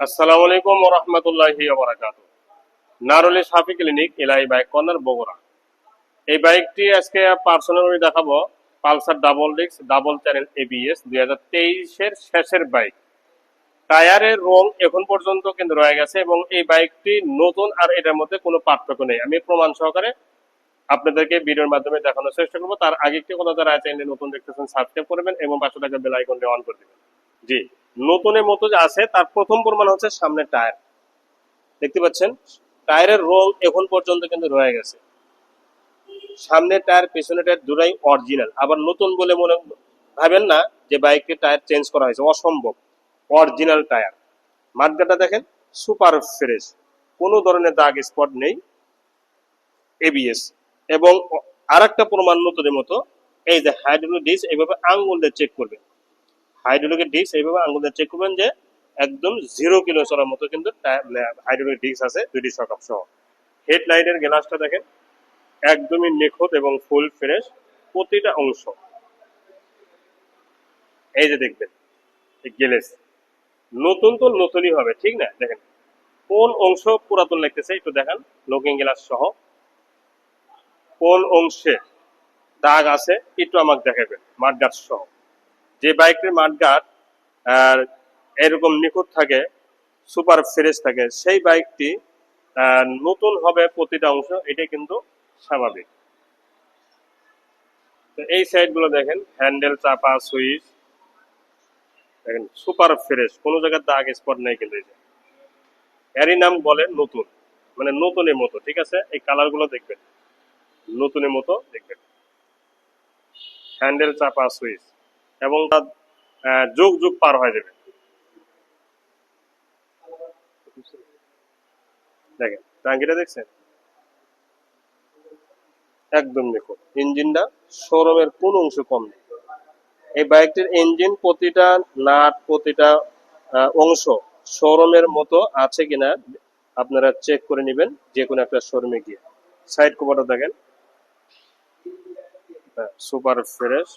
আসসালামু আলাইকুম নারুলি সাফি ক্লিনিক বাইক কর্নার, বগুড়া। এই বাইকটি আজকে পার্সোনালি দেখাবো। Pulsar double disc, double channel ABS দুই হাজার তেইশের শেষের বাইক। টায়ারের রং এখন পর্যন্ত কিন্তু রয়ে গেছে এবং এই বাইকটি নতুন আর এটার মধ্যে কোনো পার্থক্য নেই। আমি প্রমাণ সহকারে আপনাদেরকে ভিডিওর মাধ্যমে দেখানোর চেষ্টা করব। তার আগে একটি কথা যারা চ্যানেলে নতুন দেখতেছেন সাবস্ক্রাইব করবেন এবং পাঁচশো টাকা বেল আইকনটি অন করে দেবেন। জি, নতুনের মতো যে আছে, তার প্রথম প্রমাণ হচ্ছে সামনের টায়ার। দেখতে পাচ্ছেন? টায়ারের রং এখন পর্যন্ত কিন্তু রয়ে গেছে। সামনের টায়ার, পেছনের টায়ার দুটাই অরিজিনাল আবার নতুন বলে মনে ভাবেন না যে বাইকের টায়ার চেঞ্জ করা হয়েছে। অসম্ভব। Original tyre. মাঠগাটা দেখেন সুপার ফ্রেশ কোনো ধরনের দাগ স্পট নেই। এবিএস এবং আর একটা প্রমাণ নতুনের মতো, এই যে হাইড্রোলিক ডিস এইভাবে আঙ্গুল দিয়ে চেক করবেন। হাইড্রোলিকের ডিস্ক এইভাবে আঙুল দিয়ে চেক করবেন যে একদম জিরো কিলো চলার মতো কিন্তু হাইড্রোলিক ডিস্ক আছে দুইটি সকাপ সহ। হেডলাইটের গ্লাসটা দেখেন, একদমই নিখুঁত এবং ফুল ফ্রেশ প্রতিটা অংশ। এই যে দেখবেন গেলেস নতুন তো নতুনই হবে, ঠিক না? দেখেন, কোন অংশ পুরাতন লাগতেছে একটু দেখান লুকিং গ্লাস সহ। কোন অংশে দাগ আছে একটু আমাকে দেখাবেন, মাঠগাছ সহ। যে মাঠগাট আর এরকম নিখুঁত থাকে, সুপার ফ্রেশ থাকে, সেই বাইকটি নতুন হবে প্রতিটা অংশ, এটাই কিন্তু স্বাভাবিক। তো এই সাইডগুলো দেখেন, হ্যান্ডেল চাপা, সুইচ, দেখেন, সুপার ফ্রেশ, কোনো জায়গার দাগ স্পট নেই কিন্তু এরই নাম বলে নতুন মানে নতুনের মতো, ঠিক আছে? এই কালারগুলো দেখবেন, নতুনের মতো দেখবেন। হ্যান্ডেল চাপা, সুইচ। এবং তার যুগ যুগ পার হয়ে যাবে। দেখেন, টাঙ্কিটা দেখছেন? একদম নিখুঁত ইঞ্জিনটা শোরুমের কোন অংশ কম নেই। এই বাইকটির ইঞ্জিন প্রতিটা নাট প্রতিটা অংশ শোরুমের মতো আছে কিনা আপনারা চেক করে নেবেন যে কোনো একটা শোরুমে গিয়ে। সাইড কভারটা দেখেন। সুপার ফ্রেশ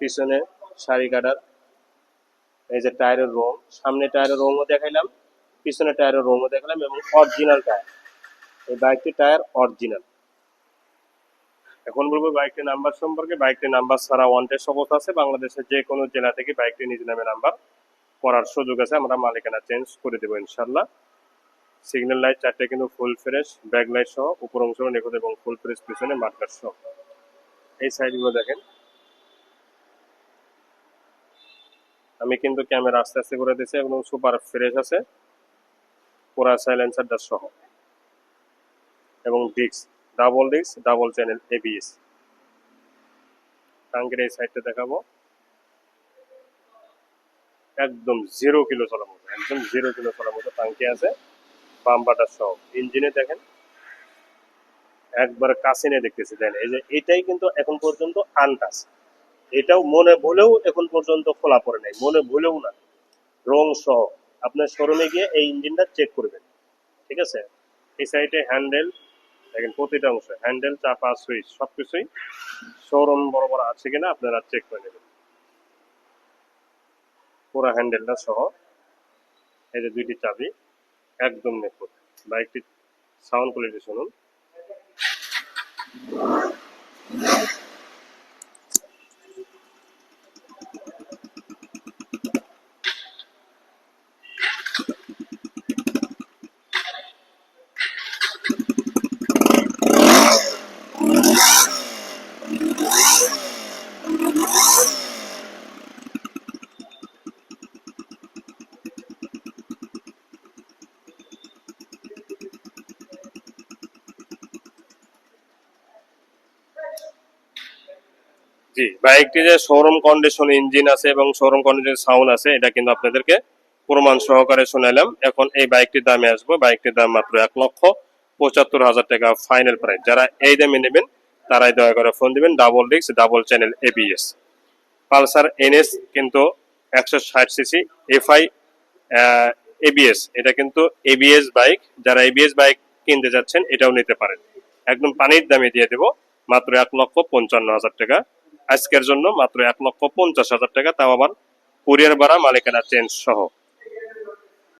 পিছনে শাড়ি কাটার, এই যে টায়ারের রং সামনে টায়ারের রঙও দেখাইলাম, পিছনে টায়ারের রঙও দেখালাম এবং অরিজিনাল টায়ার। এই বাইকটির টায়ার অরিজিনাল এখন বলব বাইকটির নাম্বার সম্পর্কে। বাইকটির নাম্বার ছাড়া ওয়ান অবস্থা আছে। বাংলাদেশের যে কোনো জেলা থেকে বাইকটি নিজ নামে নাম্বার করার সুযোগ আছে। আমরা মালিকানা চেঞ্জ করে দেবো ইনশাল্লাহ সিগন্যাল লাইট চারটে কিন্তু ফুল ফ্রেশ ব্যাক লাইট সহ, উপর অংশ নিখুঁত এবং ফুল ফ্রেশ পিছনে মার্কার সহ। এই সাইডগুলো দেখেন। আমি কিন্তু ক্যামেরা আস্তে আস্তে করে দিয়েছি এবং সুপার ফ্রেশ আছে। পুরা সাইলেন্সারটা সহ। এবং disc double disc double channel ABS টাঙ্কের এই সাইডটা দেখাবো। একদম জিরো কিলো চলার মতো, একদম জিরো কিলো চলার মতো টাঙ্কি আছে। বাম্পাটা সহ। ইঞ্জিনে দেখেন। একবার কাছে নিয়ে দেখতেছি, দেখেন। এই যে এটাই কিন্তু এখন পর্যন্ত আনটাস এটাও মনে ভুলেও এখন পর্যন্ত খোলা পড়ে নাই। মনে ভুলেও না। রং সহ। আপনার শোরুমে গিয়ে এই ইঞ্জিনটা চেক করবেন। ঠিক আছে? এই সাইডে হ্যান্ডেল দেখেন প্রতিটা অংশ। হ্যান্ডেল চাপা সুইচ সবকিছুই শোরুম বরাবর আছে কিনা আপনারা চেক করে নেবেন। পুরো হ্যান্ডেলটা সহ। এই যে দুইটি চাবি, একদম নিখুঁত। বাইকটির সাউন্ড কোয়ালিটি শুনুন। জি বাইকটি যে শোরুম কন্ডিশন ইঞ্জিন আছে এবং শোরুম কন্ডিশন সাউন্ড আছে, এটা কিন্তু আপনাদেরকে প্রমাণ সহকারে শোনালাম। এখন এই বাইকটির দামে আসব। বাইকটির দাম মাত্র এক লক্ষ পঁচাত্তর হাজার টাকা ফাইনাল প্রাইস যারা এই দামে নেবেন, তারাই দয়া করে ফোন দিবেন। Double disc double channel ABS Pulsar NS কিন্তু একশো ষাট সিসি এফআই এবিএস এটা কিন্তু এবিএস বাইক যারা এবিএস বাইক কিনতে যাচ্ছেন, এটাও নিতে পারেন। একদম পানির দামে দিয়ে দেবো। মাত্র এক লক্ষ পঞ্চান্ন হাজার টাকা আজকের জন্য মাত্র এক লক্ষ পঞ্চাশ হাজার টাকা, তাও আবার কুরিয়ার ভাড়া, মালিকানা চেঞ্জ সহ।